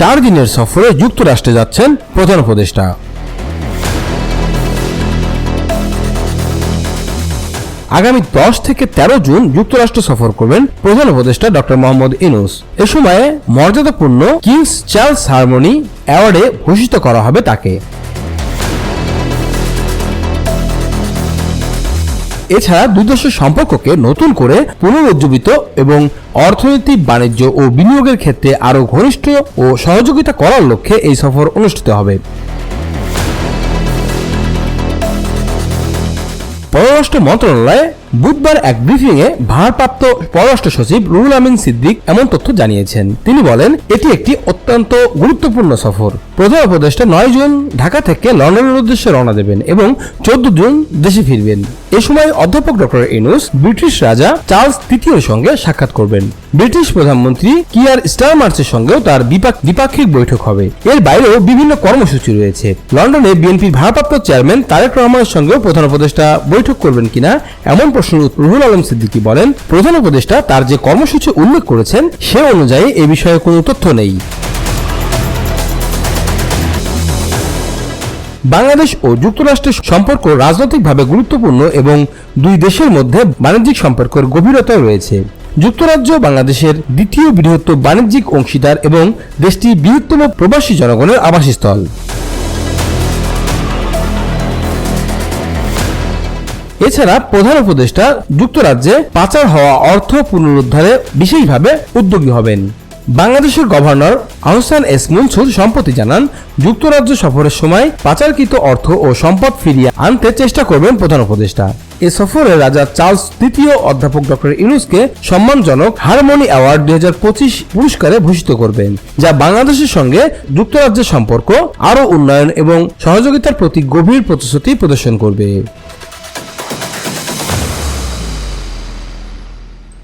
চার দিনের সফরে যুক্তরাষ্ট্রে যাচ্ছেন প্রধান উপদেষ্টা। আগামী দশ থেকে ১৩ জুন যুক্তরাষ্ট্র সফর করবেন প্রধান উপদেষ্টা ডক্টর মোহাম্মদ ইনুস এ সময়ে মর্যাদাপূর্ণ কিংস চার্লস হারমোনি অ্যাওয়ার্ডে ভূষিত করা হবে তাকে। এছাড়া দুই দেশের সম্পর্ককে নতুন করে পুনরুজ্জীবিত এবং অর্থনীতি, বাণিজ্য ও বিনিয়োগের ক্ষেত্রে আরও ঘনিষ্ঠ ও সহযোগিতা করার লক্ষ্যে এই সফর অনুষ্ঠিত হবে। পররাষ্ট্র মন্ত্রণালয়ে বুধবার এক ব্রিফিংয়ে ভারপ্রাপ্ত পররাষ্ট্র সচিব রুহুল আমিন সিদ্দিক এমন তথ্য জানিয়েছেন। তিনি বলেন, এটি একটি অত্যন্ত গুরুত্বপূর্ণ সফর। প্রধান উপদেষ্টা নয় জুন ঢাকা থেকে লন্ডনের উদ্দেশ্যে রওনা দেবেন এবং চোদ্দ জুন দেশে ফিরবেন। এ সময় অধ্যাপক ডক্টর ইনুস ব্রিটিশ রাজা চার্লস তৃতীয়ের সঙ্গে সাক্ষাৎ করবেন। ব্রিটিশ প্রধানমন্ত্রী কিয়ার স্টারমার্সের সঙ্গেও তার দ্বিপাক্ষিক বৈঠক হবে। এর বাইরেও বিভিন্ন কর্মসূচি রয়েছে। লন্ডনে বিএনপির ভারপ্রাপ্ত চেয়ারম্যান তারেক রহমানের সঙ্গেও প্রধান উপদেষ্টা বৈঠক করবেন কিনা, এমন প্রশ্ন রুহুল আলম সিদ্দিকী বলেন, প্রধান উপদেষ্টা তার যে কর্মসূচি উল্লেখ করেছেন, সে অনুযায়ী এ বিষয়ে কোনো তথ্য নেই। বাংলাদেশ ও যুক্তরাষ্ট্রের সম্পর্ক রাজনৈতিকভাবে গুরুত্বপূর্ণ এবং দুই দেশের মধ্যে বাণিজ্যিক সম্পর্কের গভীরতা রয়েছে। যুক্তরাজ্য বাংলাদেশের দ্বিতীয় বৃহত্তম বাণিজ্যিক অংশীদার এবং দেশটির বৃহত্তম প্রবাসী জনগণের আবাসস্থল। এছাড়া প্রধান উপদেষ্টা যুক্তরাজ্যে পাচার হওয়া অর্থ পুনরুদ্ধারে বিশেষভাবে উদ্যোগী হবেন। বাংলাদেশের গভর্নর আহসান এস মনসুর সম্প্রতি জানান, যুক্তরাজ্য সফরের সময় পাচারকৃত অর্থ ও সম্পদ ফিরিয়ে আনতে চেষ্টা করবেন প্রধান উপদেষ্টা। এ সফরে রাজা চার্লস তৃতীয় অধ্যাপক ডক্টর ইউনুসকে সম্মানজনক হারমোনি অ্যাওয়ার্ড দুই হাজার পঁচিশ পুরস্কারে ভূষিত করবেন, যা বাংলাদেশের সঙ্গে যুক্তরাজ্যের সম্পর্ক, আরও উন্নয়ন এবং সহযোগিতার প্রতি গভীর প্রতিশ্রুতি প্রদর্শন করবে।